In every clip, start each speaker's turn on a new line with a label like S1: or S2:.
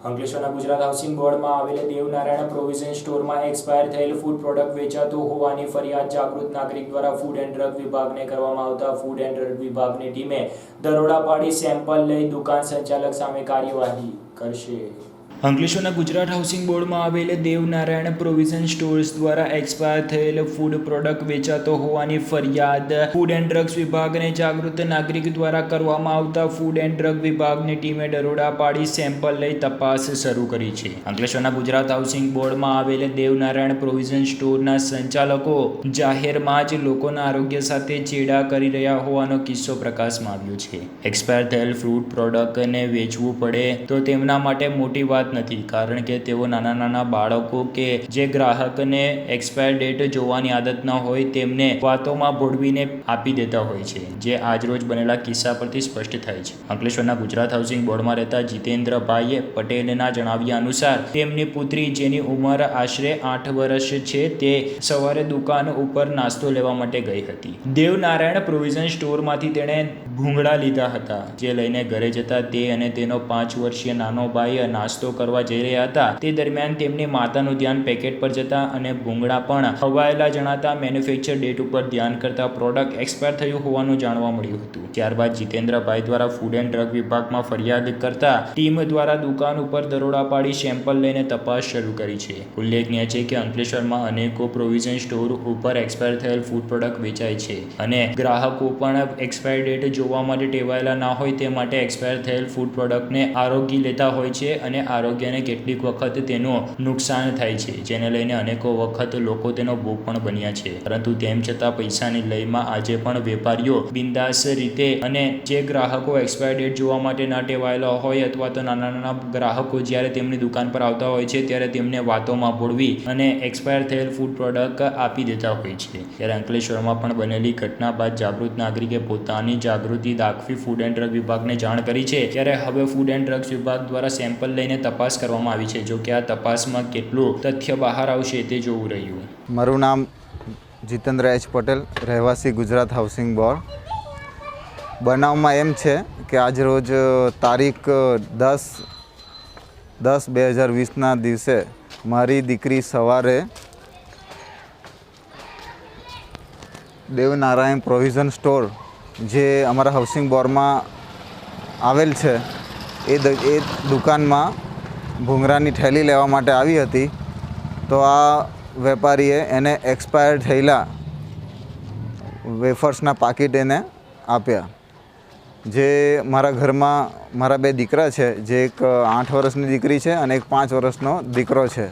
S1: અંકલેશ્વરના ગુજરાત હાઉસિંગ બોર્ડમાં આવેલ દેવનારાયણ પ્રોવિઝન સ્ટોરમાં એક્સપાયર થયેલ ફૂડ પ્રોડક્ટ વેચાતું હોવાની ફરિયાદ જાગૃત નાગરિક દ્વારા ફૂડ એન્ડ ડ્રગ વિભાગને કરવામાં આવતા ફૂડ એન્ડ ડ્રગ વિભાગની ટીમે દરોડા પાડી સેમ્પલ લઈ દુકાન સંચાલક સામે કાર્યવાહી કરશે. અંકલેશ્વરના ગુજરાત હાઉસિંગ બોર્ડમાં આવેલ દેવનારાયણ પ્રોવિઝન સ્ટોર્સ દ્વારા એક્સપાયર થયેલ ફૂડ પ્રોડક્ટ વેચાતો હોવાની ફરિયાદ ફૂડ એન્ડ ડ્રગ્સ વિભાગને જાગૃત નાગરિક દ્વારા કરવામાં આવતા ફૂડ એન્ડ ડ્રગ વિભાગની ટીમે દરોડા પાડી સેમ્પલ લઈ તપાસ શરૂ કરી છે. અંકલેશ્વરના ગુજરાત હાઉસિંગ બોર્ડમાં આવેલ દેવનારાયણ પ્રોવિઝન સ્ટોરના સંચાલકો જાહેરમાં જ લોકોના આરોગ્ય સાથે ચેડા કરી રહ્યા હોવાનો કિસ્સો પ્રકાશમાં આવ્યો છે. એક્સપાયર થયેલ ફ્રૂટ પ્રોડક્ટને વેચવું પડે તો તેમના માટે મોટી વાત નથી. કારણ કે તેઓ નાના નાના બાળકો કે જે ગ્રાહકને એક્સપાયર ડેટ જોવાની આદત ન હોય, તેમને વાતોમાં ભોળવીને આપી દેતા હોય છે, જે આજરોજ બનેલા કિસ્સા પરથી સ્પષ્ટ થાય છે. અંકલેશ્વરના ગુજરાત હાઉસિંગ બોર્ડમાં રહેતા જીતેન્દ્રભાઈ પટેલના જણાવ્યા અનુસાર, તેમની પુત્રી જેની ઉંમર આશરે આઠ વર્ષ છે, તે સવારે દુકાન ઉપર નાસ્તો લેવા માટે ગઈ હતી. દેવનારાયણ પ્રોવિઝન સ્ટોરમાંથી તેણે ભૂંગળા લીધા હતા, જે લઈને ઘરે જતા તે અને તેનો પાંચ વર્ષીય નાનો ભાઈ નાસ્તો કરવા જઈ રહ્યા હતા. તે દરમિયાન તેમની માતાનું ધ્યાન પેકેટ પર જતા અને ભૂંગળા પણ હવાયેલા જણાતા મેન્યુફેક્ચર ડેટ ઉપર ધ્યાન કરતા પ્રોડક્ટ એક્સપાયર થયું હોવાનું જાણવા મળ્યું હતું. ત્યારબાદ જીતેન્દ્રભાઈ દ્વારા ફૂડ એન્ડ ડ્રગ વિભાગમાં ફરિયાદ કરતા ટીમ દ્વારા દુકાન ઉપર દરોડા પાડી સેમ્પલ લઈને તપાસ શરૂ કરી છે. ઉલ્લેખનીય છે કે અંકલેશ્વરમાં અનેકો પ્રોવિઝન સ્ટોર ઉપર એક્સપાયર થયેલ ફૂડ પ્રોડક્ટ વેચાય છે અને ગ્રાહકો પણ એક્સપાયર ડેટ જોવા માટે ટેવાયેલા ના હોય તે માટે એક્સપાયર થયેલ ફૂડ પ્રોડક્ટને આરોગી લેતા હોય છે અને આરોગ્યને કેટલીક વખત તેનું નુકસાન થાય છે, જેને લઈને અનેકો વખત લોકો તેનો ભોગ પણ બન્યા છે. પરંતુ તેમ છતાં પૈસાની લયમાં આજે પણ વેપારીઓ બિંદાસ રીતે અને જે ગ્રાહકો એક્સપાયર ડેટ જોવા માટે ના ટેવાયેલા હોય અથવા તો નાના નાના ગ્રાહકો જ્યારે તેમની દુકાન પર આવતા હોય છે, ત્યારે તેમને વાતોમાં બોલવી અને એક્સપાયર થયેલ ફૂડ પ્રોડક્ટ આપી દેતા હોય છે. ત્યારે અંકલેશ્વરમાં પણ બનેલી ઘટના બાદ જાગૃત નાગરિકે પોતાની જાગૃતિ દાખવી ફૂડ એન્ડ ડ્રગ વિભાગને જાણ કરી છે. ત્યારે હવે ફૂડ એન્ડ ડ્રગ્સ વિભાગ દ્વારા સેમ્પલ લઈને તપાસ કરવામાં આવી છે. જો કે આ તપાસમાં કેટલું તથ્ય બહાર આવશે તે જોવું રહ્યું.
S2: મારું નામ જીતેન્દ્ર એચ પટેલ, રહેવાસી ગુજરાત હાઉસિંગ બોર્ડ. બનાવમાં એમ છે કે આજ રોજ તારીખ દસ દસ બે હજાર વીસના દિવસે મારી દીકરી સવારે દેવનારાયણ પ્રોવિઝન સ્ટોર જે અમારા હાઉસિંગ બોર્ડમાં આવેલ છે, એ એ દુકાનમાં ભૂંગરાની થેલી લેવા માટે આવી હતી. તો આ વેપારીએ એને એક્સપાયર થયેલા વેફર્સના પાકીટ એને આપ્યા. જે મારા ઘરમાં મારા બે દીકરા છે, જે એક આઠ વર્ષની દીકરી છે અને એક પાંચ વર્ષનો દીકરો છે.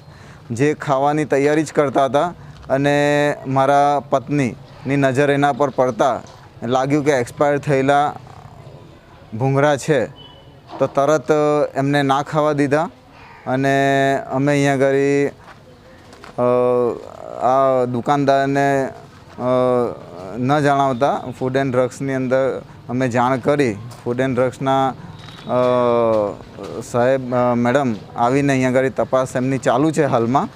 S2: જે ખાવાની તૈયારી જ કરતા હતા અને મારા પત્નીની નજર એના પર પડતા લાગ્યું કે એક્સપાયર થયેલા ભૂંગરા છે, તો તરત એમને ના ખાવા દીધા. અને અમે અહીંયા આગળ આ દુકાનદારને ન જણાવતા ફૂડ એન્ડ ડ્રગ્સની અંદર અમે જાણ કરી. ફૂડ એન્ડ ડ્રગ્સના સાહેબ મેડમ આવીને અહીંયા આગળ તપાસ એમની ચાલુ છે હાલમાં.